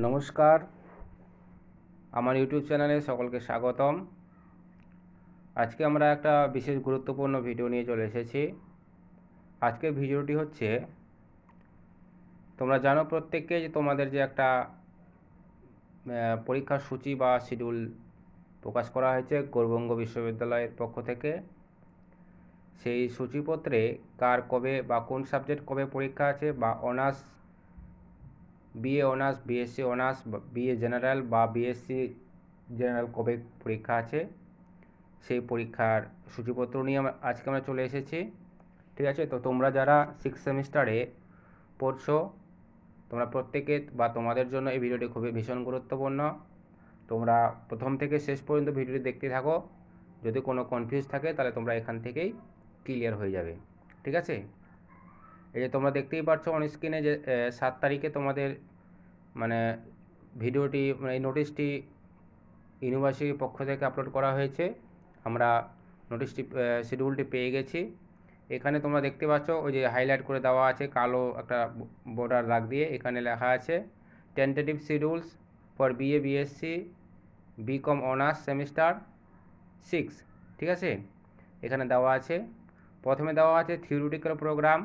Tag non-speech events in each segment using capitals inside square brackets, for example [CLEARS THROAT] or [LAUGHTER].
নমস্কার। আমার ইউটিউব চ্যানেলে সকলকে স্বাগতম। আজকে আমরা একটা বিশেষ গুরুত্বপূর্ণ ভিডিও নিয়ে চলে এসেছি। আজকের ভিডিওটি হচ্ছে, তোমরা জানো প্রত্যেককে যে তোমাদের যে একটা পরীক্ষার সূচি বা শিডিউল প্রকাশ করা হয়েছে গৌরবঙ্গ বিশ্ববিদ্যালয়ের পক্ষ থেকে। সেই সূচিপত্রে কার কবে বা কোন সাবজেক্ট কবে পরীক্ষা আছে বা honours BA honours BSc honours BA general বা বিএসসি জেনারেল কবে পরীক্ষা আছে? সেই পরীক্ষার সূচিপত্র নিয়ে আজকে আমরা চলে এসেছি। ঠিক আছে? তো তোমরা যারা সিক্স সেমিস্টারে পড়ছো, তোমরা প্রত্যেকে বা তোমাদের জন্য এই ভিডিওটি খুবই ভীষণ গুরুত্বপূর্ণ। তোমরা প্রথম থেকে শেষ পর্যন্ত ভিডিওটি দেখতে থাকো। যদি কোনো কনফিউজ থাকে, তাহলে তোমরা এখান থেকেই ক্লিয়ার হয়ে যাবে। ঠিক আছে? এই যে তোমরা দেখতেই পাচ্ছ অন স্ক্রিনে যে সাত তারিখে তোমাদের মানে ভিডিওটি মানে এই নোটিশটি ইউনিভার্সিটির পক্ষ থেকে আপলোড করা হয়েছে। আমরা নোটিশটি শিডিউলটি পেয়ে গেছি। এখানে তোমরা দেখতে পাচ্ছ ওই যে হাইলাইট করে দেওয়া আছে, কালো একটা বর্ডার দাগ দিয়ে। এখানে লেখা আছে tentative schedules for BA BSc BCom honours semester six ঠিক আছে? এখানে দেওয়া আছে। প্রথমে দেওয়া আছে থিওরিটিক্যাল প্রোগ্রাম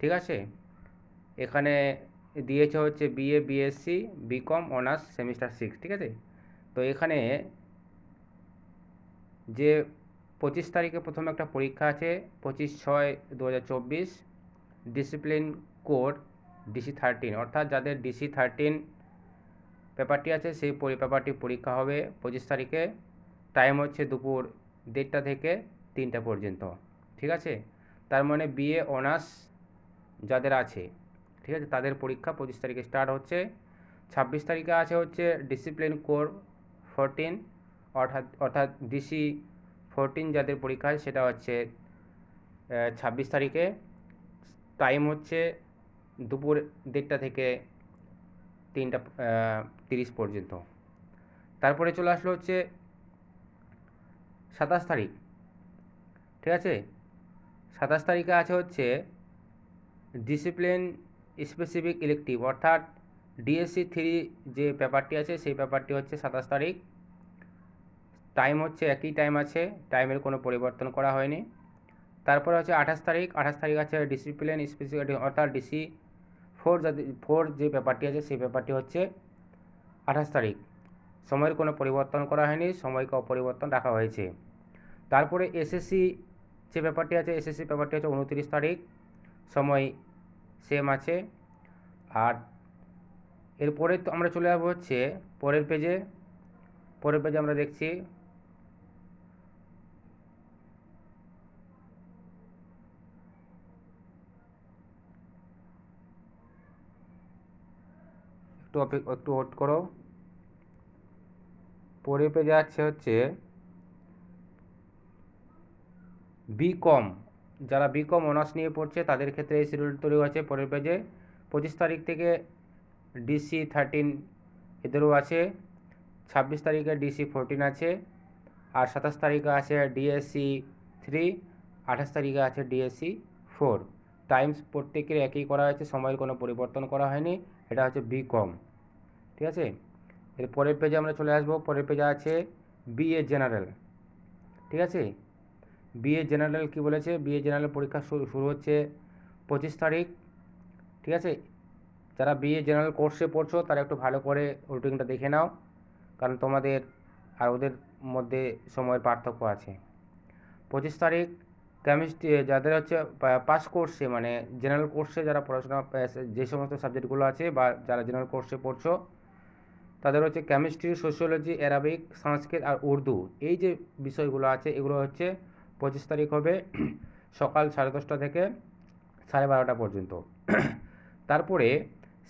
ঠিক আছে? এখানে দিয়েছে হচ্ছে BA BSc BCom honours semester six ঠিক আছে? তো এখানে যে পঁচিশ তারিখে প্রথম একটা পরীক্ষা আছে, পঁচিশ ছয় দু ডিসিপ্লিন কোড ডিসি থার্টিন অর্থাৎ যাদের ডিসি থার্টিন পেপারটি আছে, সেই পরি, পেপারটি পরীক্ষা হবে পঁচিশ তারিখে। টাইম হচ্ছে দুপুর দেড়টা থেকে তিনটা পর্যন্ত, ঠিক আছে? তার মানে বিএ অনার্স যাদের আছে, ঠিক আছে? তাদের পরীক্ষা পঁচিশ তারিখে স্টার্ট হচ্ছে। ছাব্বিশ তারিখে আছে হচ্ছে ডিসিপ্লিন কোর ফোরটিন অর্থাৎ অর্থাৎ ডিসি ফোরটিন যাদের পরীক্ষা আছে, সেটা হচ্ছে ছাব্বিশ তারিখে। টাইম হচ্ছে দুপুর দেড়টা থেকে তিনটা তিরিশ পর্যন্ত। তারপরে চলে আসলো হচ্ছে সাতাশ তারিখ, ঠিক আছে? সাতাশ তারিখে আছে হচ্ছে ডিসিপ্লিন স্পেসিফিক ইলেকটিভ অর্থাৎ ডিএসসি থ্রি যে পেপারটি আছে, সেই পেপারটি হচ্ছে সাতাশ তারিখ। টাইম হচ্ছে একই টাইম আছে টাইমের কোনো পরিবর্তন করা হয়নি। তারপরে হচ্ছে আঠাশ তারিখ আঠাশ তারিখ আছে ডিসিপ্লিন স্পেসিফিক অর্থাৎ ডিসি ফোর ফোর যে পেপারটি আছে, সেই পেপারটি হচ্ছে আঠাশ তারিখ। সময়ের কোনো পরিবর্তন করা হয়নি, সময়কে অপরিবর্তন রাখা হয়েছে। তারপরে এসএসসি যে পেপারটি আছে এসএসসি পেপারটি হচ্ছে উনত্রিশ তারিখ। সময় সেম আছে। আর এরপরে তো আমরা চলে যাব হচ্ছে পরের পেজে পরের পেজে আমরা দেখছি একটু একটু ওয়েট করো। পরের পেজে আছে হচ্ছে বিকম যারা বিকম অনার্স নিয়ে পড়ছে, তাদের ক্ষেত্রে এই শিডিউল তৈরি হয়েছে। পরের পেজে পঁচিশ তারিখ থেকে ডিসি থার্টিন এদেরও আছে, ছাব্বিশ তারিখে ডিসি ফোরটিন আছে, আর সাতাশ তারিখে আছে ডিএসসি থ্রি আঠাশ তারিখে আছে ডিএসসি ফোর টাইমস প্রত্যেকের একই করা হয়েছে, সময়ের কোনো পরিবর্তন করা হয়নি, এটা হচ্ছে বি কম ঠিক আছে? এর পরের পেজে আমরা চলে আসব। পরের পেজে আছে বিএ জেনারেল ঠিক আছে? বিএ জেনারেল কি বলেছে? বিএ জেনারেল পরীক্ষা শুরু হচ্ছে পঁচিশ তারিখ, ঠিক আছে? যারা বিএ জেনারেল কোর্সে পড়ছো, তারা একটু ভালো করে রুটিনটা দেখে নাও, কারণ তোমাদের আর ওদের মধ্যে সময়ের পার্থক্য আছে। পঁচিশ তারিখ কেমিস্ট্রি যাদের হচ্ছে পাস কোর্সে মানে জেনারেল কোর্সে যারা পড়াশোনা যে সমস্ত সাবজেক্টগুলো আছে, বা যারা জেনারেল কোর্সে পড়ছো, তাদের হচ্ছে কেমিস্ট্রি সোশিওলজি অ্যারাবিক সংস্কৃত আর উর্দু এই যে বিষয়গুলো আছে, এগুলো হচ্ছে পঁচিশ তারিখ হবে [CLEARS THROAT] সকাল সাড়ে দশটা থেকে সাড়ে বারোটা পর্যন্ত। [CLEARS THROAT] তারপরে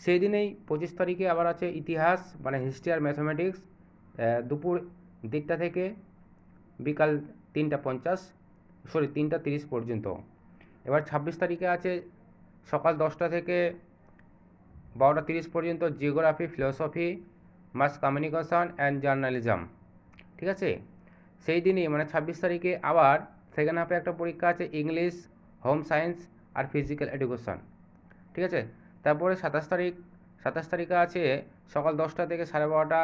সেই দিনেই পঁচিশ তারিখে আবার আছে ইতিহাস মানে হিস্ট্রি আর ম্যাথামেটিক্স দুপুর দেড়টা থেকে বিকাল তিনটা পঞ্চাশ, সরি, তিনটা তিরিশ পর্যন্ত। এবার ছাব্বিশ তারিখে আছে সকাল দশটা থেকে বারোটা তিরিশ পর্যন্ত geography, philosophy mass communication and journalism. ঠিক আছে? সেই দিনই মানে ছাব্বিশ তারিখে আবার সেকেন্ড হাফে একটা পরীক্ষা আছে ইংলিশ হোম সায়েন্স আর ফিজিক্যাল এডুকেশন ঠিক আছে? তারপরে সাতাশ তারিখ, সাতাশ তারিখে আছে সকাল দশটা থেকে সাড়ে বারোটা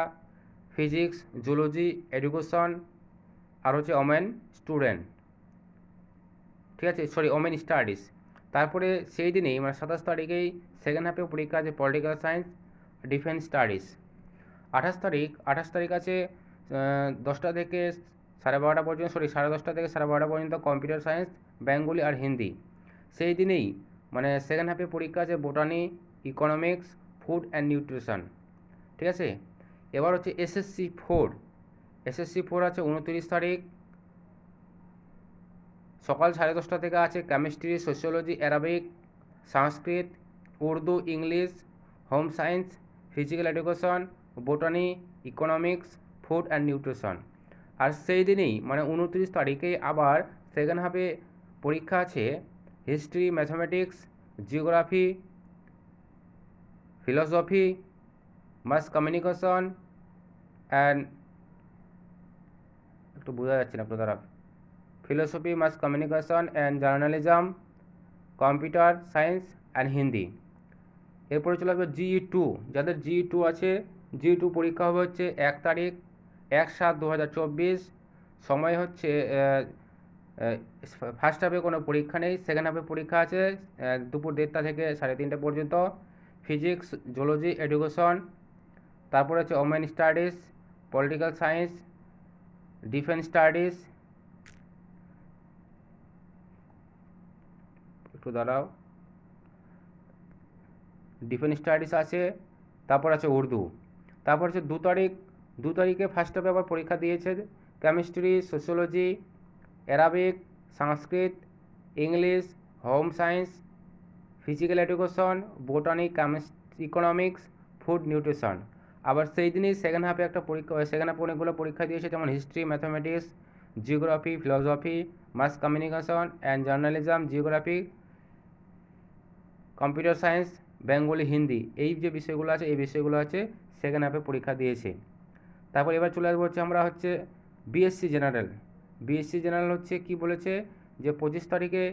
ফিজিক্স জুলজি এডুকেশন আর হচ্ছে ওমেন স্টুডেন্ট ঠিক আছে? সরি ওমেন স্টাডিজ তারপরে সেই দিনেই মানে সাতাশ তারিখেই সেকেন্ড হাফে পরীক্ষা আছে পলিটিক্যাল সায়েন্স ডিফেন্স স্টাডিজ আঠাশ তারিখ আঠাশ তারিখ আছে দশটা থেকে সাড়ে বারোটা পর্যন্ত সরি সাড়ে দশটা থেকে সাড়ে বারোটা পর্যন্ত কম্পিউটার সায়েন্স বেঙ্গলি আর হিন্দি সেই দিনেই মানে সেকেন্ড হাফে পরীক্ষা আছে botany economics food and nutrition ঠিক আছে? এবার হচ্ছে এসএসসি ফোর এসএসসি ফোর আছে উনত্রিশ তারিখ। সকাল সাড়ে দশটা থেকে আছে chemistry sociology Arabic Sanskrit Urdu English home science physical education botany economics food and nutrition আর সেই দিনেই মানে উনত্রিশ তারিখে আবার সেকেন্ড হাফে পরীক্ষা আছে। History mathematics geography philosophy mass communication and একটু বোঝা যাচ্ছে না আপনার দ্বারা philosophy mass communication and journalism computer science and Hindi এরপরে চলে আসবে জিই টু যাদের জিই টু আছে জিই টু পরীক্ষা হবে হচ্ছে এক তারিখ এক সাত দু সময় হচ্ছে ফার্স্ট হাফে কোনো পরীক্ষা নেই সেকেন্ড হাফে পরীক্ষা আছে দুপুর দেড়টা থেকে সাড়ে তিনটে পর্যন্ত ফিজিক্স জুলজি এডুকেশন তারপরে হচ্ছে women studies political science defence studies একটু দাঁড়াও ডিফেন্স স্টাডিজ আছে, তারপর আছে উর্দু, তারপর হচ্ছে দু তারিখ দু তারিখে ফার্স্ট হাফে আবার পরীক্ষা দিয়েছে chemistry sociology Arabic Sanskrit English home science physical education botany economics food nutrition আবার সেই দিনই সেকেন্ড হাফে একটা পরীক্ষা সেকেন্ড হাফে অনেকগুলো পরীক্ষা দিয়েছে, যেমন history mathematics geography philosophy mass communication and journalism geography computer science Bengali Hindi এই যে বিষয়গুলো আছে, এই বিষয়গুলো আছে সেকেন্ড হাফে পরীক্ষা দিয়েছে। তারপর এবার চলে আসব হচ্ছে আমরা হচ্ছে বিএসসি জেনারেল বিএসসি জেনারেল হচ্ছে কি বলেছে যে পঁচিশ তারিখে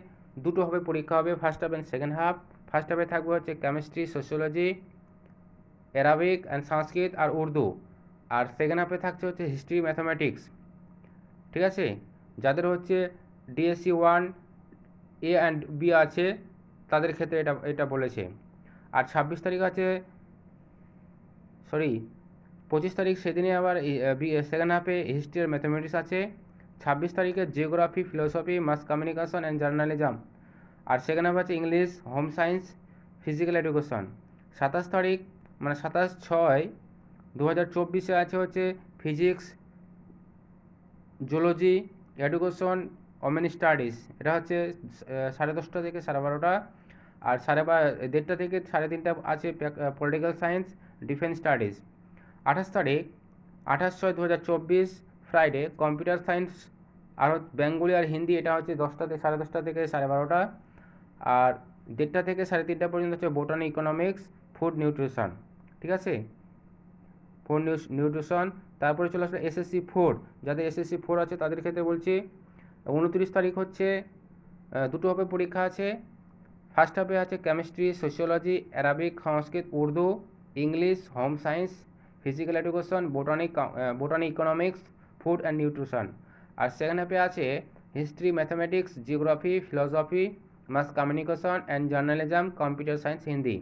দুটো হবে পরীক্ষা হবে first half and second half first হাফে থাকবে হচ্ছে chemistry sociology Arabic and Sanskrit আর উর্দু আর সেকেন্ড হাফে থাকছে হচ্ছে হিস্ট্রি ম্যাথামেটিক্স ঠিক আছে? যাদের হচ্ছে DSC one A and B আছে, তাদের ক্ষেত্রে এটা এটা বলেছে। আর ছাব্বিশ তারিখ আছে সরি পঁচিশ তারিখ সেদিনে আবার সেকেন্ড হাফে হিস্ট্রি আর ম্যাথামেটিক্স আছে। ছাব্বিশ তারিখে geography philosophy mass communication and journalism R second half আছে English home science physical education সাতাশ তারিখ মানে সাতাশ ছয় দু হাজার চব্বিশে আছে হচ্ছে physics zoology education women studies এটা হচ্ছে সাড়ে দশটা থেকে সাড়ে বারোটা। আর সাড়ে বা, দেড়টা থেকে সাড়ে তিনটা আছে পলিটিক্যাল সায়েন্স ডিফেন্স স্টাডিজ আঠাশ তারিখ, আঠাশ ছয় দু হাজার চব্বিশ ফ্রাইডে কম্পিউটার সায়েন্স আর বেঙ্গলি আর হিন্দি এটা হচ্ছে দশটা থেকে সাড়ে দশটা থেকে সাড়ে বারোটা। আর দেড়টা থেকে সাড়ে তিনটা পর্যন্ত হচ্ছে বোটানি ইকোনমিক্স ফুড নিউট্রিশন ঠিক আছে? ফুড নিউট্রিশন তারপরে চলে আসবে এসএসসি ফোর যাদের এসএসসি ফোর আছে তাদের ক্ষেত্রে বলছি, উনত্রিশ তারিখ হচ্ছে দুটো হবে পরীক্ষা আছে। ফার্স্ট হাফে আছে chemistry sociology Arabic Sanskrit Urdu English home science physical education botanic botany economics food and nutrition R second হাফে আছে history mathematics geography philosophy mass communication and journalism computer science Hindi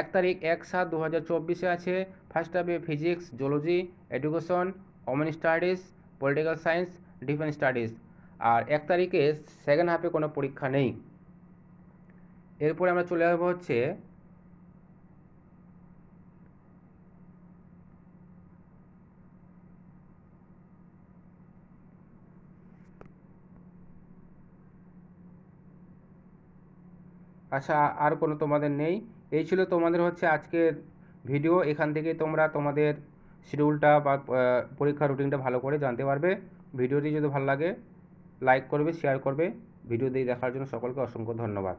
এক তারিখ এক সাত দু হাজার চব্বিশে আছে ফার্স্ট হাফে physics zoology education women studies political science defence studies আর এক তারিখে সেকেন্ড হাফে কোনো পরীক্ষা নেই। এরপরে আমরা চলে আসব হচ্ছে আচ্ছা আর কোনো তোমাদের নেই। এই ছিল তোমাদের হচ্ছে আজকের ভিডিও। এখান থেকে তোমরা তোমাদের শিডিউলটা বা পরীক্ষার রুটিনটা ভালো করে জানতে পারবে। ভিডিওটি যদি ভালো লাগে লাইক করবে শেয়ার করবে। ভিডিও দিয়ে দেখার জন্য সকলকে অসংখ্য ধন্যবাদ।